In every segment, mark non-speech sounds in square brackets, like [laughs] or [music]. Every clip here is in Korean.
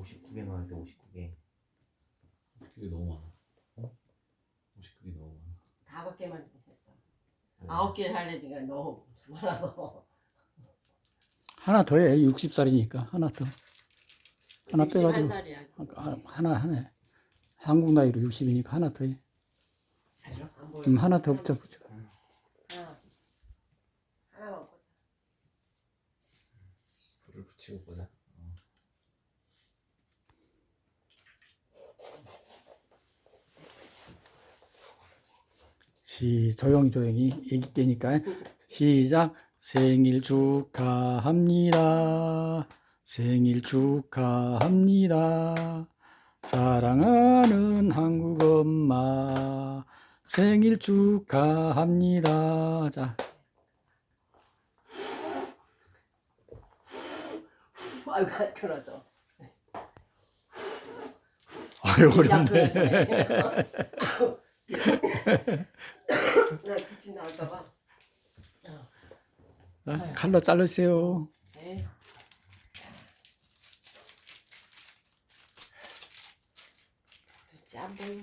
59개 나왔는데 59개. 그게 너무 많아. 어? 59개 너무 많아. 다섯 개만 했어. 아홉 개를 하려니까 너무 많아서. 하나 더 해. 60살이니까 하나 더. 하나 빼가지고 61살이야. 아, 하나 하나. 한국 나이로 60이니까 하나 더 해. 안 보여. 음, 하나 더 붙여 붙여. 하나. 하나만 꽂아. 불을 붙이고 보자. 시 조용히 조용히 애기 때니까 시작. 생일 축하합니다. 생일 축하합니다. 사랑하는 한국 엄마. 생일 축하합니다. 자. 아이고 안 끊어져. 아유 야, 어렵네. 나 기침 나올까봐. 자, 칼로 자르세요 네. 도대체 안 보여.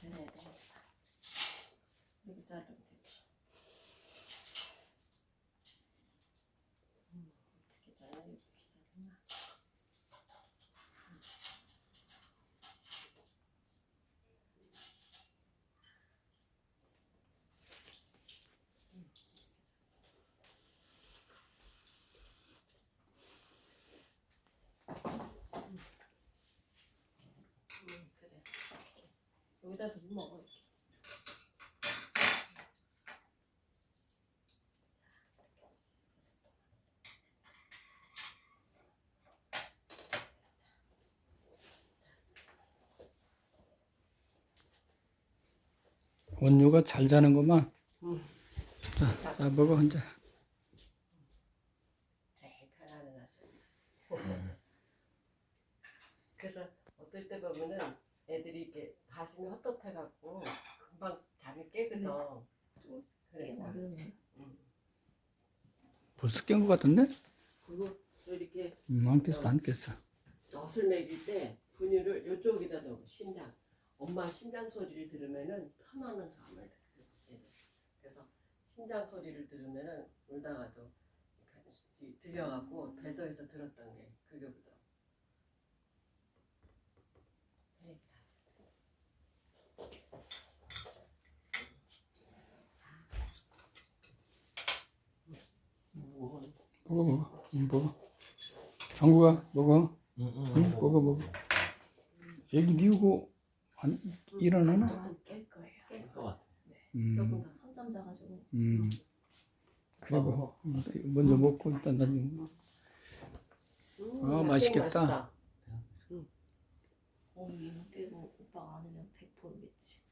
그래, 됐어. 이렇게 자르면 되지. 음, 어떻게 잘라 이렇게 자르나? 음, 그래. 여기다 두고 먹어 이렇게. 원유가 잘 자는구만 음. 자, 자 먹어 이제 제일 아주. [laughs] 그래서 어떨 때 보면은 애들이 이렇게 가슴이 헛헛해갖고 금방 잠이 깨거든. 그러니까. 음. 벌써 깬 것 같은데? 그리고 또 이렇게 음, 안 깼어 안 깼어 젖을 먹일 때 분유를 이쪽에다 넣고 심장. 엄마 심장 소리를 들으면은 편안한 들거든. 애들. 그래서 심장 소리를 들으면은 울다가도 이- 들려갖고 뱃속에서 들었던 게 그거거든. 그러니까. 뭐, 먹어 먹어 음, 먹어 응, 먹어 먹어 애기 니우고 안 일어나나? 깰 거예요. 깰것 같아. 음, 조금 더. 선잠 자가지고 음. 그래 먹어 먼저 먹고 일단 나중에 음, 아, 야, 맛있겠다. 어, 이거 깨고 오빠가 안으면 100%겠지. 응.